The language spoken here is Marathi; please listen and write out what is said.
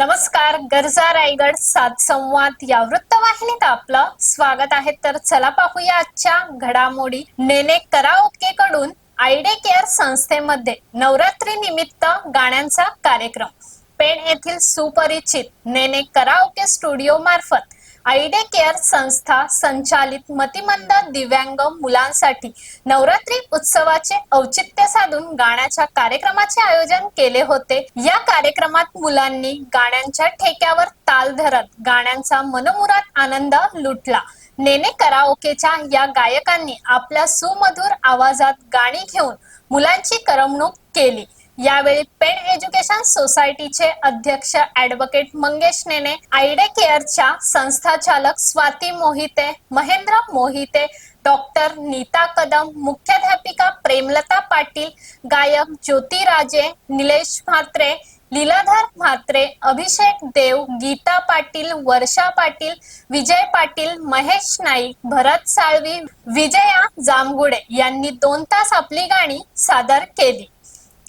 नमस्कार गरजा रायगड सात संवाद या वृत्तवाहिनीत आपलं स्वागत आहे. तर चला पाहूया आजच्या घडामोडी. नेने कराओके कडून आयडे केअर संस्थेमध्ये नवरात्री निमित्त गाण्यांचा कार्यक्रम. पेण येथील सुपरिचित नेने कराओके स्टुडिओ मार्फत आयडे केअर संस्था संचालित मतिमंद दिव्यांग मुलांसाठी नवरात्री उत्सवाचे औचित्य साधून गाण्याच्या कार्यक्रमाचे आयोजन केले होते. या कार्यक्रमात मुलांनी गाण्यांच्या ठेक्यावर ताल धरत गाण्यांचा मनमुरात आनंद लुटला. नेने कराओकेच्या या गायकांनी आपल्या सुमधुर आवाजात गाणी घेऊन मुलांची करमणूक केली. यावेळी पेड एज्युकेशन सोसायटीचे अध्यक्ष ऍडव्होकेट मंगेश नेने आयडे केअरच्या संस्थाचालक स्वाती मोहिते महेंद्र मोहिते डॉक्टर नीता कदम मुख्याध्यापिका प्रेमलता पाटील गायक ज्योती राजे निलेश म्हात्रे लीलाधर म्हात्रे अभिषेक देव गीता पाटील वर्षा पाटील विजय पाटील महेश नाईक भरत साळवी विजया जामगुडे यांनी दोन तास आपली गाणी सादर केली.